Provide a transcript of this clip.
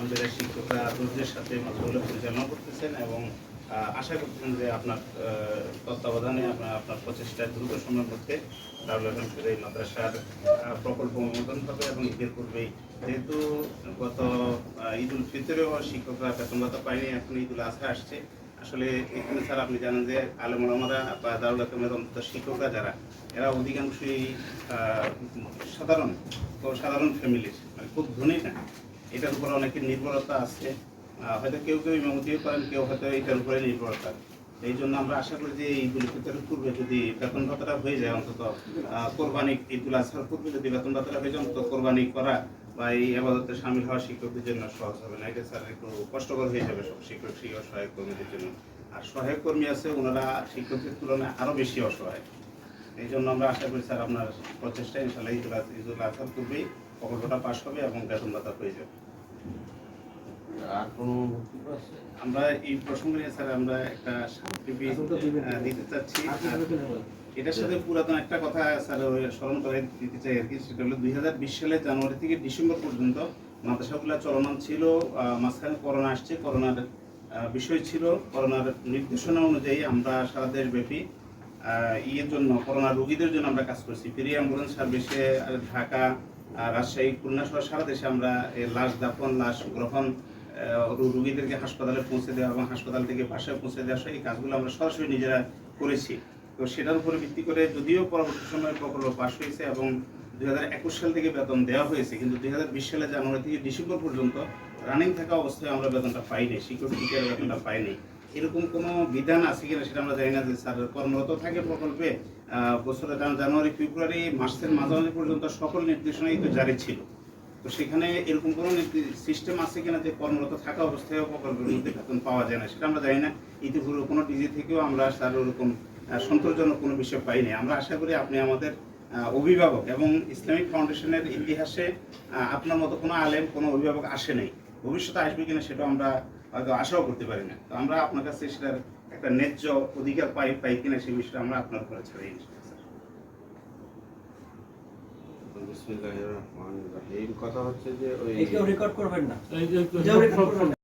আলহামদুলিল্লাহ শিক্ষকরা ধৈর্যের সাথে মাত্রগুলো পরিচালনা করতেছেন এবং আশা করতেছেন যে আপনার তত্ত্বাবধানে আপনার আপনার প্রচেষ্টায় দ্রুত সময়ের মধ্যে দারুল এই মাদ্রাসার প্রকল্প অনুমোদন হবে এবং ঈদের পূর্বেই যেহেতু গত ঈদ উল ফিতরেও শিক্ষকরা বেতন ভাতা পায়নি, এখন ঈদ উল আজহা আসছে। আসলে এখানে স্যার আপনি জানেন যে আলম আলমারা বা দারুল আলমের অন্তত শিক্ষকরা যারা, এরা অধিকাংশই সাধারণ, তো সাধারণ ফ্যামিলির মানে খুব ধনী না। এটার উপর অনেকের নির্ভরতা আছে। হয়তো কেউ কেউ ইমামতিও করেন, কেউ হয়তো এটার উপরে নির্ভরতা। এই জন্য আমরা আশা করি যে এই ঈদুল ফিতরের পূর্বে যদি বেতন ভাতাটা হয়ে যায়, অন্তত কোরবানি ঈদুল আজহার পূর্বে যদি বেতন ভাতাটা হয়ে যায়, অন্তত কোরবানি করা বা এই আবাদতে সামিল হওয়া শিক্ষকদের জন্য সহজ হবে। না এটা স্যার, একটু কষ্টকর হয়ে যাবে সব শিক্ষক শিক্ষক সহায়ক কর্মীদের জন্য। আর সহায়ক কর্মী আছে, ওনারা শিক্ষকদের তুলনায় আরও বেশি অসহায়। এই জন্য আমরা আশা করি স্যার আপনার প্রচেষ্টা ইনশাল্লাহ ঈদুল ঈদুল আজহার পূর্বেই প্রকল্পটা পাশ হবে এবং বেতন ভাতা হয়ে যাবে। আর কোনো আমরা এই প্রসঙ্গে স্যার আমরা একটা দিতে চাচ্ছি। এটার সাথে পুরাতন একটা কথা স্যার স্মরণ করে দিতে চাই আর কি সেটা হলো দুই হাজার বিশ সালের জানুয়ারি থেকে ডিসেম্বর পর্যন্ত মাদ্রাসাগুলো চলমান ছিল মাঝখানে করোনা আসছে করোনার বিষয় ছিল। করোনার নির্দেশনা অনুযায়ী আমরা সারা দেশব্যাপী ইয়ের জন্য, করোনা রোগীদের জন্য আমরা কাজ করছি। ফ্রি অ্যাম্বুলেন্স সার্ভিসে ঢাকা রাজশাহী, খুলনা সহ সারা দেশে আমরা লাশ দাফন, লাশ গ্রহণ রোগীদেরকে হাসপাতালে পৌঁছে দেওয়া এবং হাসপাতাল থেকে বাসায় পৌঁছে দেওয়া এই কাজগুলো আমরা সরাসরি নিজেরা করেছি। তো সেটার উপরে ভিত্তি করে যদিও পরবর্তী সময়ে প্রকল্প পাশ হয়েছে এবং দুই হাজার একুশ সাল থেকে বেতন দেওয়া হয়েছে, কিন্তু দুই হাজার বিশ সালে জানুয়ারি থেকে ডিসেম্বর পর্যন্ত রানিং থাকা অবস্থায় আমরা বেতনটা পাইনি, শিক্ষক শিক্ষকের বেতনটা পাইনি এরকম কোনো বিধান আছে কিনা সেটা আমরা জানি না যে স্যার কর্মরত থাকে প্রকল্পে বছরের জান- জানুয়ারি, ফেব্রুয়ারি মাসের মাঝামাঝি পর্যন্ত সকল নির্দেশনাই তো জারি ছিল। তো সেখানে এরকম কোনো সিস্টেম আছে কিনা যে কর্মরত থাকা অবস্থায় প্রকল্পের মধ্যে বেতন পাওয়া যায় না, সেটা আমরা জানি না। ইতিপূর্বে কোনো ডিজি থেকেও আমরা স্যার ওরকম সন্তোষজনক কোনো বিষয় পাইনি। আমরা আশা করি আপনি আমাদের অভিভাবক এবং ইসলামিক ফাউন্ডেশনের ইতিহাসে আপনার মতো কোনো আলেম, কোনো অভিভাবক আসে নাই। ভবিষ্যতে আসবে কিনা সেটা আমরা হয়তো আশাও করতে পারি না। তো আমরা আপনার কাছে সেটার একটা ন্যায্য অধিকার পাই পাই কিনা সেই বিষয়টা আমরা আপনার উপরে রহিম। কথা হচ্ছে যে ওই রেকর্ড করবেন না। এই যে কেউ রেকর্ড করবেন না।